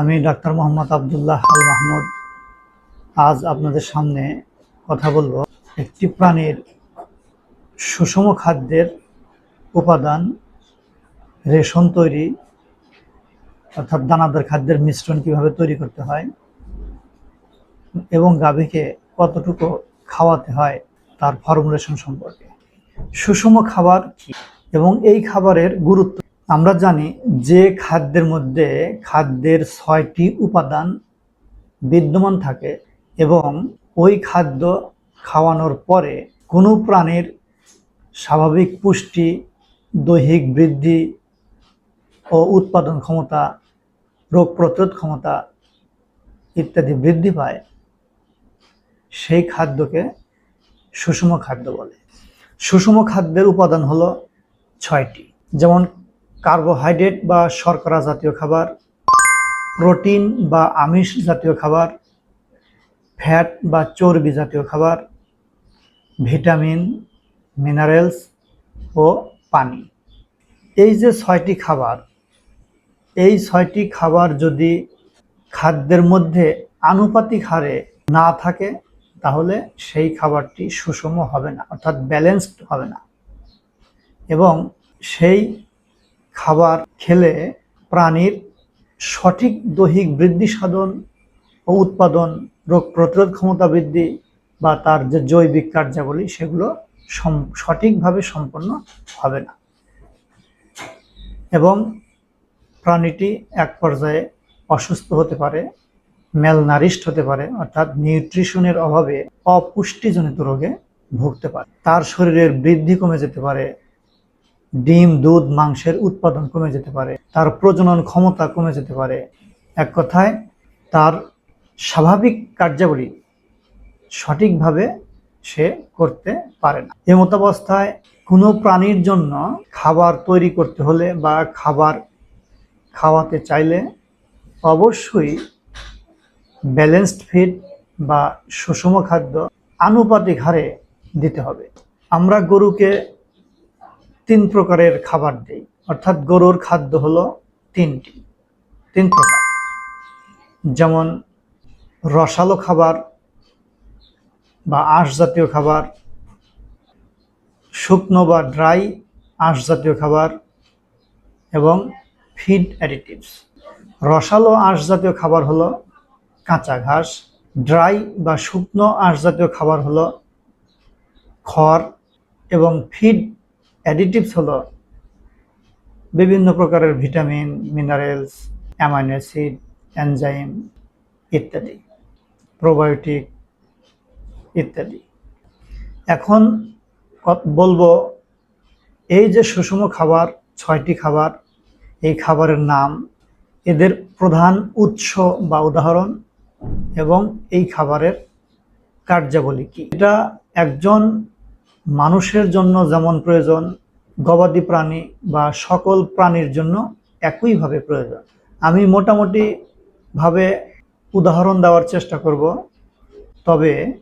আমি ডাক্তার মোহাম্মদ আবদুল্লাহ আল মাহমুদ। আজ আপনাদের সামনে কথা বলব একটি প্রাণীর সুষম খাদ্যের উপাদান, রেশন তৈরি, অর্থাৎ দানাদার খাদ্যের মিশ্রণ কীভাবে তৈরি করতে হয় এবং গাভীকে কতটুকু খাওয়াতে হয় তার ফর্মুলেশন সম্পর্কে। সুষম খাবার কি? এবং এই খাবারের গুরুত্ব আমরা জানি যে খাদ্যের মধ্যে খাদ্যের ছয়টি উপাদান বিদ্যমান থাকে এবং ওই খাদ্য খাওয়ানোর পরে কোনো প্রাণীর স্বাভাবিক পুষ্টি, দৈহিক বৃদ্ধি ও উৎপাদন ক্ষমতা, রোগ প্রতিরোধ ক্ষমতা ইত্যাদি বৃদ্ধি পায়, সেই খাদ্যকে সুষম খাদ্য বলে। সুষম খাদ্যের উপাদান হলো ছয়টি। যেমন কার্বোহাইড্রেট বা শর্করা জাতীয় খাবার, প্রোটিন বা আমিষ জাতীয় খাবার, ফ্যাট বা চর্বি জাতীয় খাবার, ভিটামিন, মিনারেলস ও পানি। এই যে ছয়টি খাবার, এই ছয়টি খাবার যদি খাদ্যের মধ্যে আনুপাতিক হারে না থাকে, তাহলে সেই খাবারটি সুষম হবে না, অর্থাৎ ব্যালেন্সড হবে না। এবং সেই খাবার খেলে প্রাণীর সঠিক দৈহিক বৃদ্ধি সাধন ও উৎপাদন, রোগ প্রতিরোধ ক্ষমতা বৃদ্ধি বা তার যে জৈবিক কার্যাবলী, সেগুলো সঠিকভাবে সম্পন্ন হবে না। এবং প্রাণীটি এক পর্যায়ে অসুস্থ হতে পারে ম্যালনারিস্ট হতে পারে, অর্থাৎ নিউট্রিশনের অভাবে অপুষ্টিজনিত রোগে ভুগতে পারে। তার শরীরের বৃদ্ধি কমে যেতে পারে ডিম, দুধ, মাংসের উৎপাদন কমে যেতে পারে, তার প্রজনন ক্ষমতা কমে যেতে পারে। এক কথায়, তার স্বাভাবিক কার্যাবলী সঠিকভাবে সে করতে পারে না। এমতাবস্থায়, কোনো প্রাণীর জন্য খাবার তৈরি করতে হলে বা খাবার খাওয়াতে চাইলে অবশ্যই ব্যালেন্সড ফিড বা সুষম খাদ্য আনুপাতিক হারে দিতে হবে। আমরা গরুকে তিন প্রকারের খাবার দেই। অর্থাৎ গরুর খাদ্য হলো তিনটি। তিন প্রকার। যেমন রসালো খাবার বা আঁশ জাতীয় খাবার, শুকনো বা ড্রাই আঁশ জাতীয় খাবার এবং ফিড অ্যাডিটিভস। রসালো আঁশ জাতীয় খাবার হলো কাঁচা ঘাস, ড্রাই বা শুকনো আঁশ জাতীয় খাবার হলো খড় এবং ফিড অ্যাডিটিভস হলো বিভিন্ন প্রকারের vitamin minerals amino acid enzyme ইত্যাদি প্রোবায়োটিক ইত্যাদি। এখন বলব, এই যে সুষম খাবার, ছয়টি খাবার, এই খাবারের নাম, এদের প্রধান উৎস বা উদাহরণ এবং এই খাবারের কার্যাবলী কি? এটা একজন মানুষের জন্য যেমন প্রয়োজন, গবাদি প্রাণী বা সকল প্রাণীর জন্য একইভাবে প্রয়োজন। আমি মোটামুটি ভাবে উদাহরণ দেওয়ার চেষ্টা করব। তবে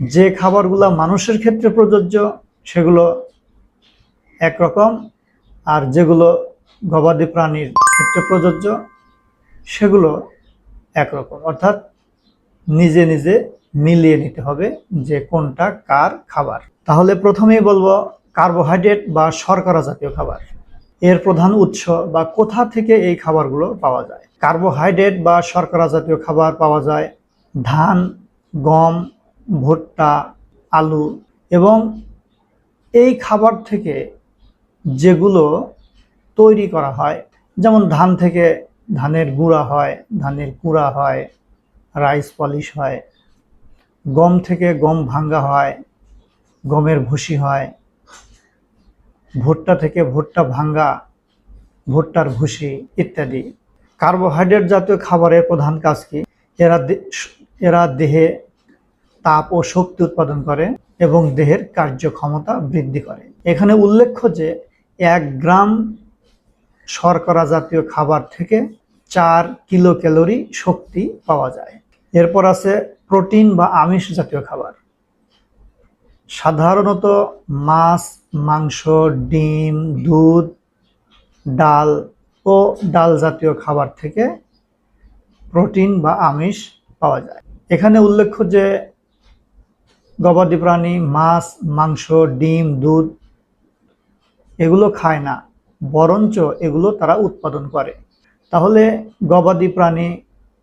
যে খাবারগুলো মানুষের ক্ষেত্রে প্রযোজ্য, সেগুলো একরকম, আর যেগুলো গবাদি প্রাণীর ক্ষেত্রে প্রযোজ্য, সেগুলো একরকম। অর্থাৎ নিজে নিজে মিলিয়ে নিতে হবে যে কোনটা কার খাবার। তাহলে প্রথমেই বলব কার্বোহাইড্রেট বা শর্করা জাতীয় খাবার। এর প্রধান উৎস বা কোথা থেকে এই খাবারগুলো পাওয়া যায়। কার্বোহাইড্রেট বা শর্করা জাতীয় খাবার পাওয়া যায় ধান, গম, ভুট্টা, আলু এবং এই খাবার থেকে যেগুলো তৈরি করা হয়, যেমন ধান থেকে ধানের গুঁড়া হয়, ধানের কুড়া হয়, রাইস পলিশ হয়, গম থেকে গম ভাঙ্গা হয় গমের ভুসি হয়। ভুট্টা থেকে ভুট্টা ভাঙ্গা, ভুট্টার ভুসি ইত্যাদি। কার্বোহাইড্রেট জাতীয় খাবারের প্রধান কাজ কি? এরা এরা দেহে তাপ ও শক্তি উৎপাদন করে এবং দেহের কার্যক্ষমতা বৃদ্ধি করে। এখানে উল্লেখ্য যে, এক গ্রাম শর্করা জাতীয় খাবার থেকে চার কিলো ক্যালোরি শক্তি পাওয়া যায়। এরপর আছে প্রোটিন বা আমিষ জাতীয় খাবার। সাধারণত মাছ, মাংস, ডিম, দুধ, ডাল ও ডাল জাতীয় খাবার থেকে প্রোটিন বা আমিষ পাওয়া যায়। এখানে উল্লেখ্য যে গবাদি প্রাণী, মাছ, মাংস, ডিম, দুধ এগুলো খায় না, বরঞ্চ এগুলো তারা উৎপাদন করে। তাহলে গবাদি প্রাণী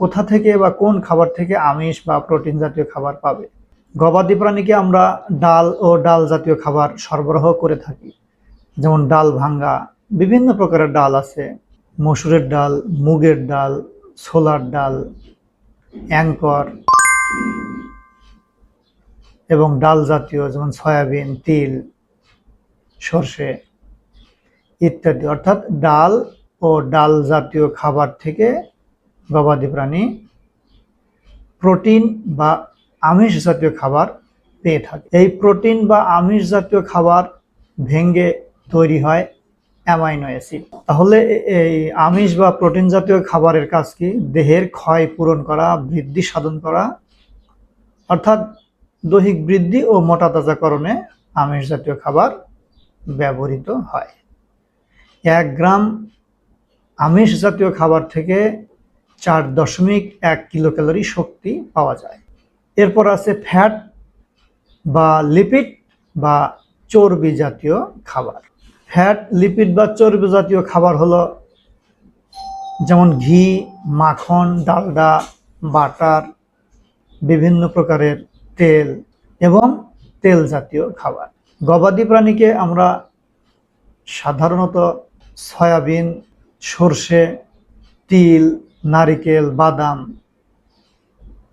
কোথা থেকে বা কোন খাবার থেকে আমিষ বা প্রোটিন জাতীয় খাবার পাবে? গবাদি প্রাণীকে আমরা ডাল ও ডাল জাতীয় খাবার সরবরাহ করে থাকি। যেমন ডাল ভাঙ্গা, বিভিন্ন প্রকারের ডাল আছে। মসুরের ডাল, মুগের ডাল, ছোলার ডাল অ্যাঙ্কর এবং ডাল জাতীয় যেমন সয়াবিন, তিল, সর্ষে ইত্যাদি। অর্থাৎ ডাল ও ডাল জাতীয় খাবার থেকে গবাদি প্রাণী প্রোটিন বা আমিষ জাতীয় খাবার পেয়ে থাকে। এই প্রোটিন বা আমিষ জাতীয় খাবার ভেঙ্গে তৈরি হয় অ্যামাইনো অ্যাসিড। তাহলে এই আমিষ বা প্রোটিন জাতীয় খাবারের কাজ কি? দেহের ক্ষয় পূরণ করা, বৃদ্ধি সাধন করা, অর্থাৎ দৈহিক বৃদ্ধি ও মোটা তাজাকরণে আমিষ জাতীয় খাবার ব্যবহৃত হয়। এক গ্রাম আমিষ জাতীয় খাবার থেকে চার দশমিক এক কিলো ক্যালোরি শক্তি পাওয়া যায়। এরপর আছে ফ্যাট বা লিপিড বা চর্বি জাতীয় খাবার। ফ্যাট, লিপিড বা চর্বি জাতীয় খাবার হলো যেমন ঘি, মাখন, ডালডা, বাটার, বিভিন্ন প্রকারের তেল এবং তেল জাতীয় খাবার। গবাদি প্রাণীকে আমরা সাধারণত সয়াবিন, সর্ষে, তিল, নারিকেল, বাদাম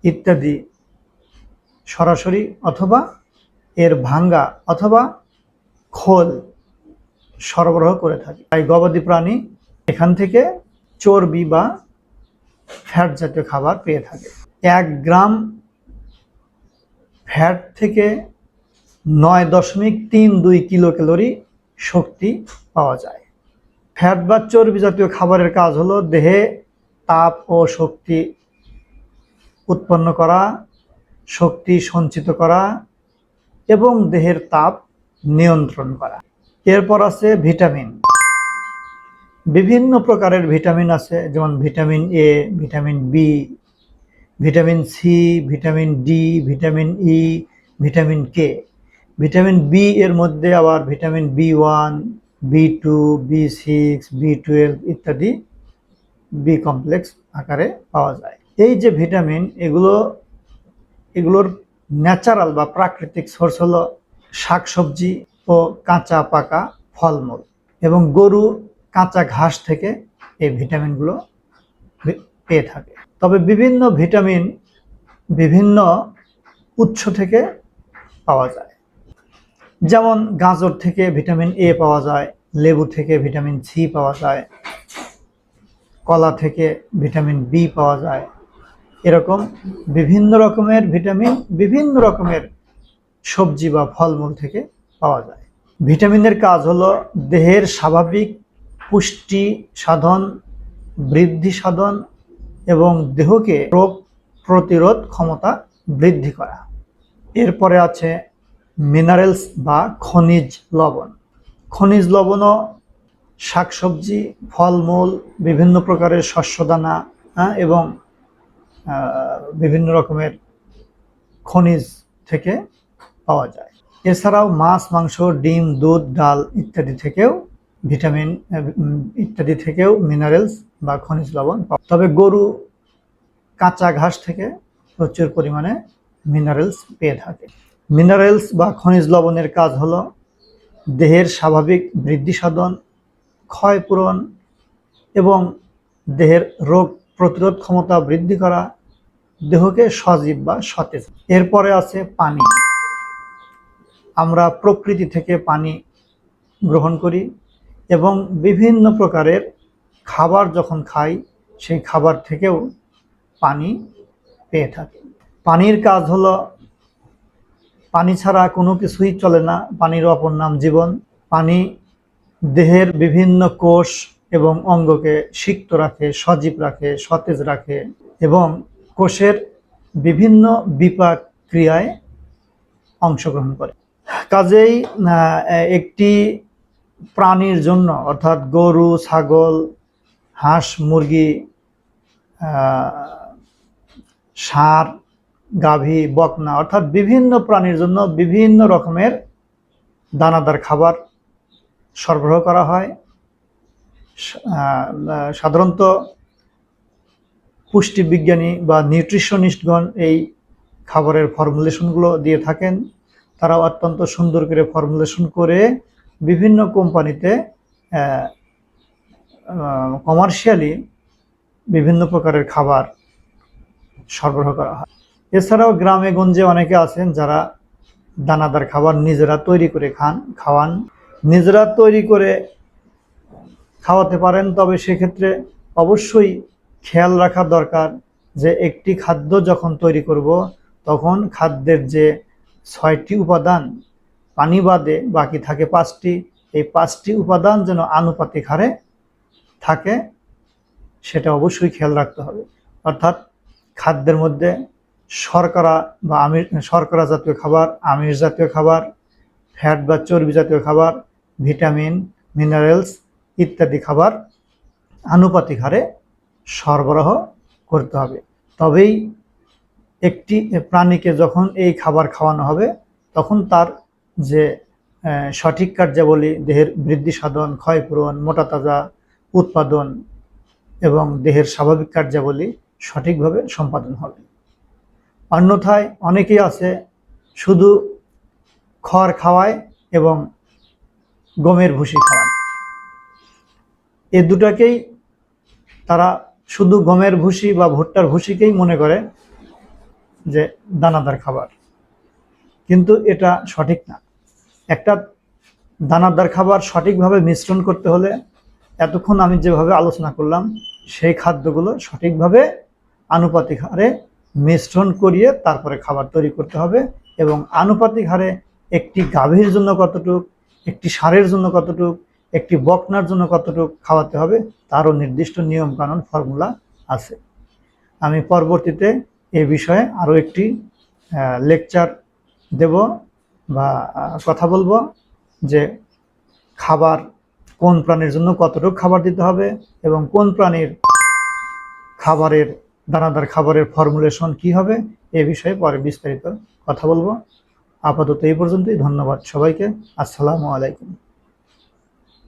ইত্যাদি সরাসরি অথবা এর ভাঙ্গা অথবা খোল সরবরাহ করে থাকে। তাই গবাদি প্রাণী এখান থেকে চর্বি বা ফ্যাট জাতীয় খাবার পেয়ে থাকে। এক গ্রাম ফ্যাট থেকে নয় দশমিক তিন দুই কিলো ক্যালোরি শক্তি পাওয়া যায়। ফ্যাট বা চর্বি জাতীয় খাবারের কাজ হলো দেহে তাপ ও শক্তি উৎপন্ন করা শক্তি সঞ্চিত করা এবং দেহের তাপ নিয়ন্ত্রণ করা। এরপর আছে ভিটামিন। বিভিন্ন প্রকারের ভিটামিন আছে, যেমন vitamin A vitamin B vitamin C vitamin D vitamin E vitamin K vitamin B এর মধ্যে আবার vitamin B one B two B six B twelve ইত্যাদি বি কমপ্লেক্স আকারে পাওয়া যায়। এই যে ভিটামিন, এগুলো এগুলোর ন্যাচারাল বা প্রাকৃতিক সোর্স হলো শাকসবজি ও কাঁচা পাকা ফলমূল এবং গরু কাঁচা ঘাস থেকে এই ভিটামিনগুলো পেয়ে থাকে। তবে বিভিন্ন ভিটামিন বিভিন্ন উৎস থেকে পাওয়া যায়। যেমন গাজর থেকে ভিটামিন এ পাওয়া যায়, লেবু থেকে ভিটামিন সি পাওয়া যায়, কলা থেকে ভিটামিন বি পাওয়া যায় এরকম বিভিন্ন রকমের ভিটামিন বিভিন্ন রকমের সবজি বা ফলমূল থেকে পাওয়া যায়। ভিটামিনের কাজ হলো দেহের স্বাভাবিক পুষ্টি সাধন বৃদ্ধি সাধন এবং দেহকে রোগ প্রতিরোধ ক্ষমতা বৃদ্ধি করা। এরপরে আছে মিনারেলস বা খনিজ লবণ। খনিজ লবণও শাকসবজি ফলমূল বিভিন্ন প্রকারের শস্যদানা হ্যাঁ, এবং বিভিন্ন রকমের খনিজ থেকে পাওয়া যায়। এছাড়াও মাছ, মাংস, ডিম, দুধ, ডাল ইত্যাদি থেকেও ভিটামিন ইত্যাদি থেকেও মিনারেলস বা খনিজ লবণ তবে গরু, কাঁচা ঘাস থেকে প্রচুর পরিমাণে মিনারেলস পেয়ে থাকে। মিনারেলস বা খনিজ লবণের কাজ হলো দেহের স্বাভাবিক বৃদ্ধি সাধন ক্ষয় পূরণ এবং দেহের রোগ প্রতিরোধ ক্ষমতা বৃদ্ধি করা, দেহকে সজীব বা সতেজ। এরপরে আছে পানি। আমরা প্রকৃতি থেকে পানি গ্রহণ করি এবং বিভিন্ন প্রকারের খাবার যখন খাই, সেই খাবার থেকেও পানি পেয়ে থাকি। পানির কাজ হলো, পানি ছাড়া কোনো কিছুই চলে না। পানির অপর নাম জীবন। পানি দেহের বিভিন্ন কোষ এবং অঙ্গকে সিক্ত রাখে, সজীব রাখে, সতেজ রাখে এবং কোষের বিভিন্ন বিপাক ক্রিয়ায় অংশগ্রহণ করে। কাজেই একটি প্রাণীর জন্য, অর্থাৎ গরু, ছাগল, হাঁস, মুরগি ষাঁড়, গাভী, বকনা, অর্থাৎ বিভিন্ন প্রাণীর জন্য বিভিন্ন রকমের দানাদার খাবার সরবরাহ করা হয়। সাধারণত পুষ্টিবিজ্ঞানী বা নিউট্রিশনিস্টগণ এই খাবারের ফর্মুলেশনগুলো দিয়ে থাকেন। তারা অত্যন্ত সুন্দর করে ফর্মুলেশন করে বিভিন্ন কোম্পানিতে কমার্শিয়ালি বিভিন্ন প্রকারের খাবার সরবরাহ করা হয়। এছাড়াও গ্রামে গঞ্জে অনেকে আছেন যারা দানাদার খাবার নিজেরা তৈরি করে খান, খাওয়ান। নিজেরা তৈরি করে খাওয়াতে পারেন, তবে সেক্ষেত্রে অবশ্যই খেয়াল রাখা দরকার যে একটি খাদ্য যখন তৈরি করব, তখন খাদ্যের যে ছয়টি উপাদান পানি বাদে বাকি থাকে পাঁচটি, এই পাঁচটি উপাদান যেন আনুপাতিক হারে থাকে, সেটা অবশ্যই খেয়াল রাখতে হবে। অর্থাৎ খাদ্যের মধ্যে শর্করা বা আমিষ, শর্করা জাতীয় খাবার, আমিষ জাতীয় খাবার, ফ্যাট বা চর্বি জাতীয় খাবার, ভিটামিন, মিনারেলস ইত্যাদি খাবার আনুপাতিক হারে সরবরাহ করতে হবে। তবেই একটি প্রাণীকে যখন এই খাবার খাওয়ানো হবে, তখন তার যে সঠিক কার্যাবলী, দেহের বৃদ্ধি সাধন, ক্ষয়পূরণ, মোটা তাজা উৎপাদন এবং দেহের স্বাভাবিক কার্যাবলী সঠিকভাবে সম্পাদন হবে। অন্যথায় অনেকেই আছে শুধু খড় খাওয়ায় এবং গমের ভুসি খাওয়ায়। এ দুটাকেই তারা শুধু গমের ভুসি বা ভুট্টার ভুসিকেই মনে করে যে দানাদার খাবার। কিন্তু এটা সঠিক না। একটা দানাদার খাবার সঠিকভাবে মিশ্রণ করতে হলে এতক্ষণ আমি যেভাবে আলোচনা করলাম, সেই খাদ্যগুলো সঠিকভাবে আনুপাতিক হারে মিশ্রণ করিয়ে তারপরে খাবার তৈরি করতে হবে এবং আনুপাতিক হারে একটি গাভীর জন্য কতটুক, একটি ষাঁড়ের জন্য কতটুক একটি বকনার জন্য কতটুক খাওয়াতে হবে, তারও নির্দিষ্ট নিয়ম কানুন ফর্মুলা আছে। আমি পরবর্তীতে এ বিষয়ে আরও একটি লেকচার দেব বা কথা বলব যে খাবার কোন প্রাণীর জন্য কতটুকু খাবার দিতে হবে এবং কোন প্রাণীর খাবারের, দানাদার খাবারের ফর্মুলেশন কি হবে, এ বিষয়ে পরে বিস্তারিত কথা বলব। আপাতত এই পর্যন্তই, ধন্যবাদ সবাইকে, আসসালামু আলাইকুম।